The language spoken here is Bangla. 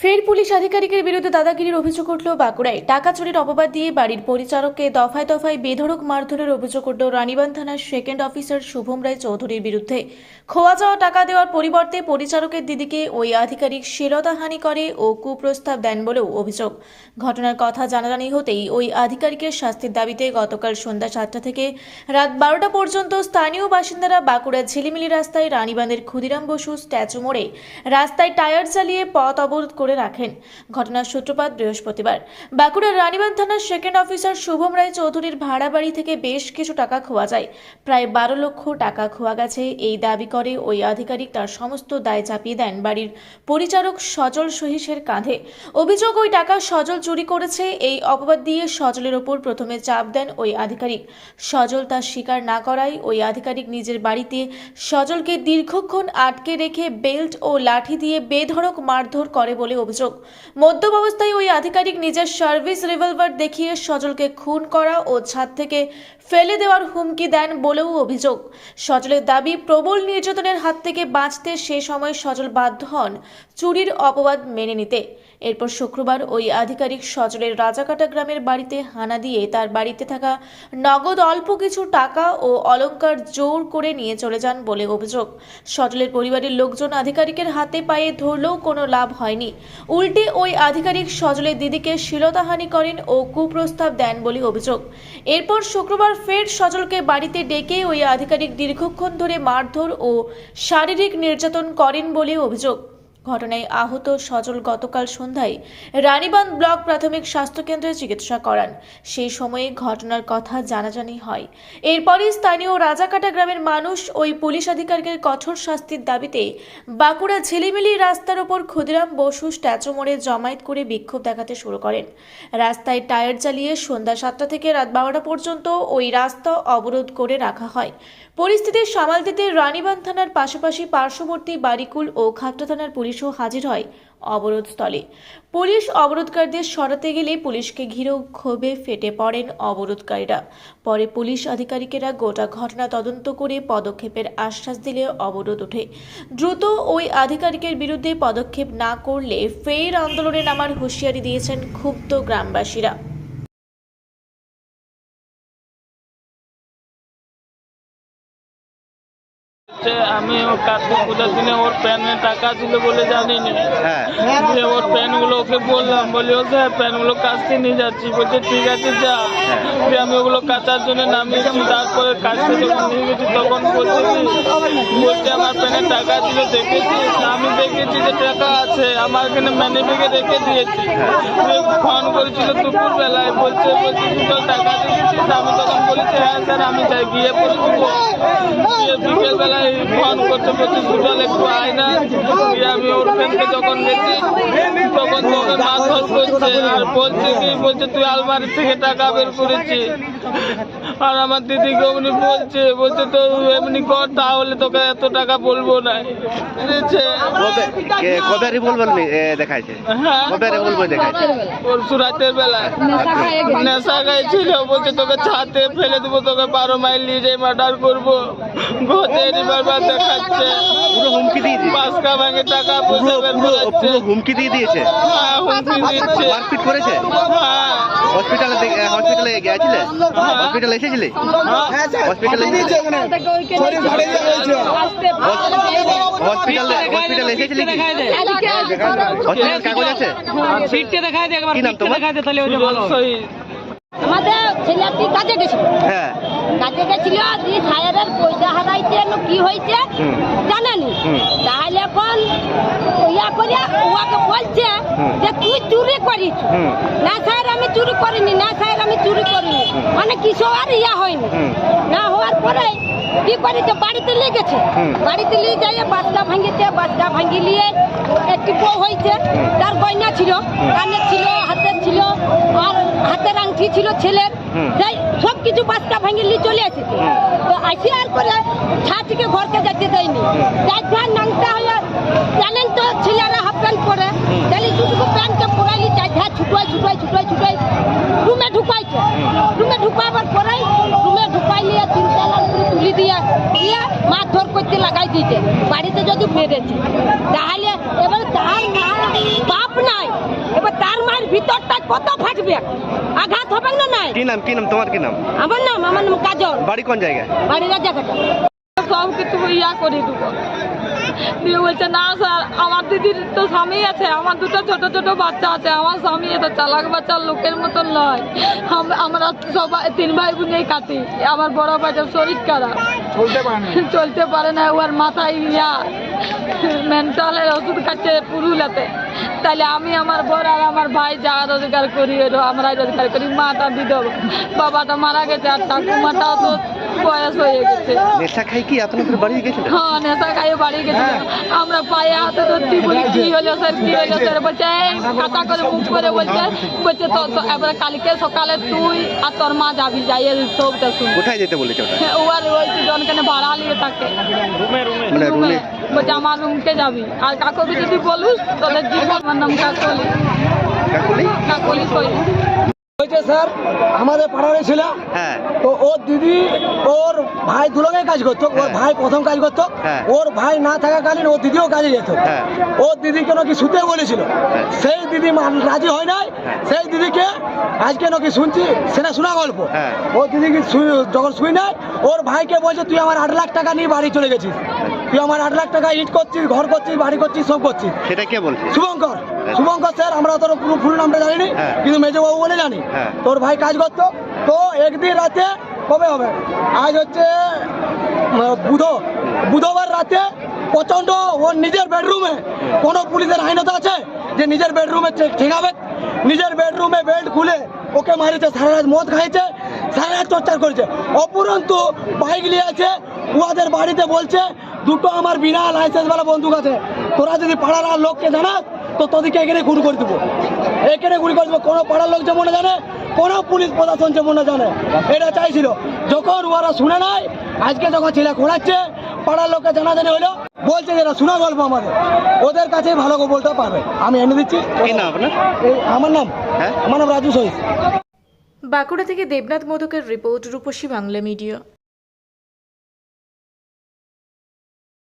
ফের পুলিশ আধিকারিকের বিরুদ্ধে দাদাগিরির অভিযোগ উঠল বাঁকুড়ায়। টাকা চুরির অপবাদ দিয়ে বাড়ির পরিচারককে দফায় দফায় বেধড়ক মারধরের অভিযোগ উঠল রানীবান থানার সেকেন্ড অফিসার শুভম রায় চৌধুরীর বিরুদ্ধে। খোয়া যাওয়া টাকা দেওয়ার পরিবর্তে পরিচারকের দিদিকে ওই আধিকারিক শ্লীলতাহানি করে ও কুপ্রস্তাব দেন বলেও অভিযোগ। ঘটনার কথা জানাজানি হতেই ওই আধিকারিকের শাস্তির দাবিতে গতকাল সন্ধ্যা সাতটা থেকে রাত বারোটা পর্যন্ত স্থানীয় বাসিন্দারা বাঁকুড়ার ঝিলিমিলি রাস্তায় রানীবাঁধের ক্ষুদিরাম বসু স্ট্যাচু মোড়ে রাস্তায় টায়ার চালিয়ে পথ অবরোধ করে রাখেন। ঘটনার সূত্রপাত বৃহস্পতিবার। বাঁকুড়ার রানীবাঁধ থানার সেকেন্ড অফিসার শুভম রায় চৌধুরীর ভাড়া বাড়ি থেকে বেশ কিছু টাকা খোয়া যায়। প্রায় বারো লক্ষ টাকা খোয়া গেছে। এই দাবি করে ওই আধিকারিক তার সমস্ত দায় চাপিয়ে দেন বাড়ির পরিচারক সজল সহিসের কাঁধে। অভিযোগ, ওই টাকা সজল চুরি করেছে। এই অপবাদ দিয়ে সজলের ওপর প্রথমে চাপ দেন ওই আধিকারিক। সজল তা স্বীকার না করায় ওই আধিকারিক নিজের বাড়িতে সজলকে দীর্ঘক্ষণ আটকে রেখে বেল্ট ও লাঠি দিয়ে বেধড়ক মারধর করে বলে অভিযোগ। মদ্যপ অবস্থায় ওই আধিকারিক নিজের সার্ভিস রিভলভার দেখিয়ে সজলকে খুন করা ও ছাদ থেকে ফেলে দেওয়ার হুমকি দেন বলেও অভিযোগ। সজলের দাবি, প্রবল নির্যাতনের হাত থেকে বাঁচতে সে সময় সজল বাধ্য হন চুরির অপবাদ মেনে নিতে। এরপর শুক্রবার ওই আধিকারিক সজলের রাজাকাটা গ্রামের বাড়িতে হানা দিয়ে তার বাড়িতে থাকা নগদ অল্প কিছু টাকা ও অলঙ্কার জোর করে নিয়ে চলে যান বলে অভিযোগ। সজলের পরিবারের লোকজন আধিকারিকের হাতে পায়ে ধরলেও কোনো লাভ হয়নি। উল্টে ওই আধিকারিক সজলের দিদিকে শ্লীলতাহানি করেন ও কুপ্রস্তাব দেন বলে অভিযোগ। এরপর শুক্রবার ফের সজলকে বাড়িতে ডেকে ওই আধিকারিক দীর্ঘক্ষণ ধরে মারধর ও শারীরিক নির্যাতন করেন বলে অভিযোগ। ঘটনায় আহত সজল গতকাল সন্ধ্যায় রানীবাঁধ ব্লক প্রাথমিক স্বাস্থ্যকেন্দ্রে চিকিৎসা করান। সেই সময়ে ঘটনার কথা জানাজানি হয়। এরপরই স্থানীয় রাজাকাটা গ্রামের মানুষ ওই পুলিশ আধিকারিকের কঠোর শাস্তির দাবিতে বাঁকুড়া ঝিলিমিলি রাস্তার ওপর ক্ষুদিরাম বসু স্ট্যাচু মোড়ে জমায়েত করে বিক্ষোভ দেখাতে শুরু করেন। রাস্তায় টায়ার চালিয়ে সন্ধ্যা সাতটা থেকে রাত বারোটা পর্যন্ত ওই রাস্তা অবরোধ করে রাখা হয়। পরিস্থিতি সামাল দিতে রানীবাঁধ থানার পাশাপাশি পার্শ্ববর্তী বারিকুল ও খাট্টা থানার পুলিশও হাজির হয় অবরোধস্থলে। পুলিশ অবরোধকারীদের সরাতে গেলে পুলিশকে ঘিরেও ক্ষোভে ফেটে পড়েন অবরোধকারীরা। পরে পুলিশ আধিকারিকেরা গোটা ঘটনা তদন্ত করে পদক্ষেপের আশ্বাস দিলে অবরোধ ওঠে। দ্রুত ওই আধিকারিকের বিরুদ্ধে পদক্ষেপ না করলে ফের আন্দোলনে নামার হুঁশিয়ারি দিয়েছেন ক্ষুব্ধ গ্রামবাসীরা। আমি কার্তিক পূজার দিনে ওর প্যানে টাকা ছিল বলে জানিনি। হ্যাঁ। দিয়ে ওর প্যানগুলো ওকে বললাম বলি ও স্যার প্যানগুলো কাচতে নিয়ে যাচ্ছি। বলছে ঠিক আছে যা। আমি ওগুলো কাচার জন্য নামিয়েছি। তারপরে কাচতে যখন নিয়ে গেছি। তখন বলছে বলছে আমার প্যানে টাকা ছিল দেখেছি? আমি দেখেছি যে টাকা আছে আমার এখানে ম্যানে ব্যাগে রেখে দিয়েছি। ফোন করেছিল দুপুর বেলায় বলছে বলছে টাকা দেখেছিস আমি তখন বলেছি হ্যাঁ স্যার আমি যাই গিয়ে পরে দেবো দিয়ে ফোন করতে করতে সুতল একটু আয় না আমি ওর ফ্রেন্ডকে যখন গেছি তখন তোকে মারধর করছে। আর বলছে কি, বলছে, তুই আলমারি থেকে টাকা বের করেছিস। আর আমার দিদিকে অমনি বলছে? বলছে তো এমনি কর তাহলে তোকে এত টাকা বলব না। বুঝেছে কবে রিভলভার এ, দেখাইছে। হ্যাঁ। কবে রিভলভার দেখাইছে? পরশু রাতের বেলায়। নেশা বলছে তোকে ছাতে ফেলে দেবো তোকে বারো মাইল নিয়ে যাই মার্ডার করব দেখাচ্ছে। পুরো হুমকি দিয়ে দিয়েছে। পাঁচকা ভাঙে টাকা পুরো পুরো হুমকি দিয়ে দিয়েছে। হ্যাঁ হুমকি দিচ্ছে। মারপিট করেছে? হ্যাঁ। হসপিটালে এ, হসপিটালে গিয়েছিলে? হসপিটালে এসেছিলে হসপিটালে হসপিটালে হসপিটালে এসেছিলে কি? হসপিটাল কাগজ আছে? কি নাম তোমার? সুজন শহীদ আমাদের ছেলেটি কাজে গেছিল। হ্যাঁ। কাজে গেছিল দিয়ে সাহেবের পয়সা হারাইছে কি হয়েছে। জানেনি? তাহলে এখন ইয়া করে ওকে বলছে চুরি হুম। না স্যার আমি চুরি করিনি না স্যার আমি চুরি করিনি। মানে কিছু আর ইয়া হয়নি। না হওয়ার পরে কি করেছে বাড়িতে নিয়ে গেছে। বাড়িতে নিয়ে যাই বাসটা ভাঙিয়েছে বাসটা ভাঙি নিয়ে একটি বউ হয়েছে তার গয়না ছিল কানে ছিল হাতের ছিল আর হাতের আংটি ছিল ছেলের। যাই সব কিছু বাসটা ভাঙি নিয়ে চলে এসেছে। তো আসি আর করে ছাতিকে ঘরকে যেতে দেয়নি। যাই প্যান্ট নাংটা হলে জানেন তো ছেলেরা হাফ প্যান্ট পরে। তাহলে দুটুকু প্যান্টকে পরাইলি চাই ধার ছুটাই ছুটাই ছুটাই ছুটাই রুমে ঢুকাইছে। রুমে ঢুকাবার পরে রুমে ঢুকাই নিয়ে তিনতলা উপরে তুলি দিয়ে দিয়ে মারধর করতে লাগাই দিয়েছে। বাড়িতে যদি মেরেছে তাহলে এবার তার মা বাপ না কত ফাটবে? আঘাত হবে না নাই? কি নাম কি নাম তোমার কি নাম? আমার নাম আমার নাম কাজল। বাড়ি কোন জায়গায়? বাড়ি রাজাঘাটা। সব কিছু ইয়া করে দেবো। দিয়ে বলছে না স্যার আমার দিদির তো স্বামী আছে আমার দুটো ছোট ছোট বাচ্চা আছে আমার স্বামী এত চালাক বাচ্চার লোকের মতন নয়। আমরা সবাই তিন ভাই বোনেই কাটি আমার বড় ভাইটার শরীর খারাপ। চলতে পারে না। ওর মাথায় ইয়া মেন্টালের ওষুধ খাচ্ছে পুরুলাতে তাহলে আমি আমার বড় আর আমার ভাই যা রোজগার করি আমরাই রোজগার করি মাটা বিধব বাবাটা মারা গেছে আর ঠাকুমাটাও তো বয়স হয়ে গেছে। নেশা খাই কি? আপনাদের বাড়ি গেছিল? হ্যাঁ নেশা খাইয়ে বাড়ি গেছিল। আমরা পায়ে হাতে ধরছি বলি কি হলো স্যার? কি হলো স্যার? বলছে কাটা করে মুখ করে বলছে। বলছে তো তো এবার কালকে সকালে তুই আর তোর মা যাবি যাই সবটা শুন। কোথায় যেতে বলেছে ওটা? ও আর ওই ভাড়া নিয়ে থাকে। মানে রুমে। রুমে? বলছে আমার রুমকে যাবি। আর কাকুকে যদি বলুস তোদের জীবন আমার নাম কাকলি কাকুলি কাকলি হয়েছে স্যার আমাদের পাড়ারে ছিল হ্যাঁ তো ওর দিদি ওর ভাই দুলোকে কাজ করতো ওর হ্যাঁ। ভাই প্রথম কাজ করতো হ্যাঁ। ওর ভাই না থাকাকালীন ওর দিদিও কাজে যেত। ওর নাকি শুতে বলেছিল। সেই দিদি রাজি হয় নাই। সেই দিদিকে আজকে নাকি শুনছি সেটা শোনা গল্প। ওর দিদিকে যখন শুই নাই ওর ভাইকে বলছে তুই আমার আট লাখ টাকা নিয়ে বাড়ি চলে গেছিস তুই আমার আট লাখ টাকা ইট করছিস ঘর করছিস বাড়ি করছিস সব করছিস সেটা কে বলছে শুভঙ্কর শুভঙ্কর স্যার আমরা তোর পুরো ফুল নামটা জানি হ্যাঁ। কিন্তু মেজবাবু বলে জানি। হ্যাঁ। তোর ভাই কাজ করতো তো একদিন রাতে কবে হবে? আজ হচ্ছে বুধ বুধবার রাতে প্রচণ্ড ওর নিজের বেডরুমে কোনো পুলিশের আইনত আছে যে নিজের বেডরুমে ঠেকাবে নিজের বেডরুমে বেল্ট খুলে ওকে মারিতে সারা রাত মদ খাইছে সারা রাত চর্চার করেছে। অপুরন্তু বাইক নিয়ে আছে উহাদের বাড়িতে বলছে দুটো আমার বিনা লাইসেন্সওয়ালা বন্দুক আছে। তোরা যদি পাড়ার লোককে জানাস তো তোদেরকে এখানে গুলি করে দেবো। এখানে গুলি করে দেবো। কোনো পাড়ার লোক যেমন জানে কোনো পুলিশ প্রশাসন যেমন না জানে। এটা চাইছিল। যখন ওরা শুনে নাই আজকে যখন ছেলে খোঁড়াচ্ছে পাড়ার লোককে জানাজানি হলো বলছে যে এরা শোনা গল্প আমাদের। ওদের কাছে ভালো করে বলতে পারবে আমি এনে দিচ্ছি। আমার নাম। হ্যাঁ? আমার নাম রাজু সহিস বাঁকুড়া থেকে দেবনাথ মোদকের রিপোর্ট রূপসী বাংলা মিডিয়া।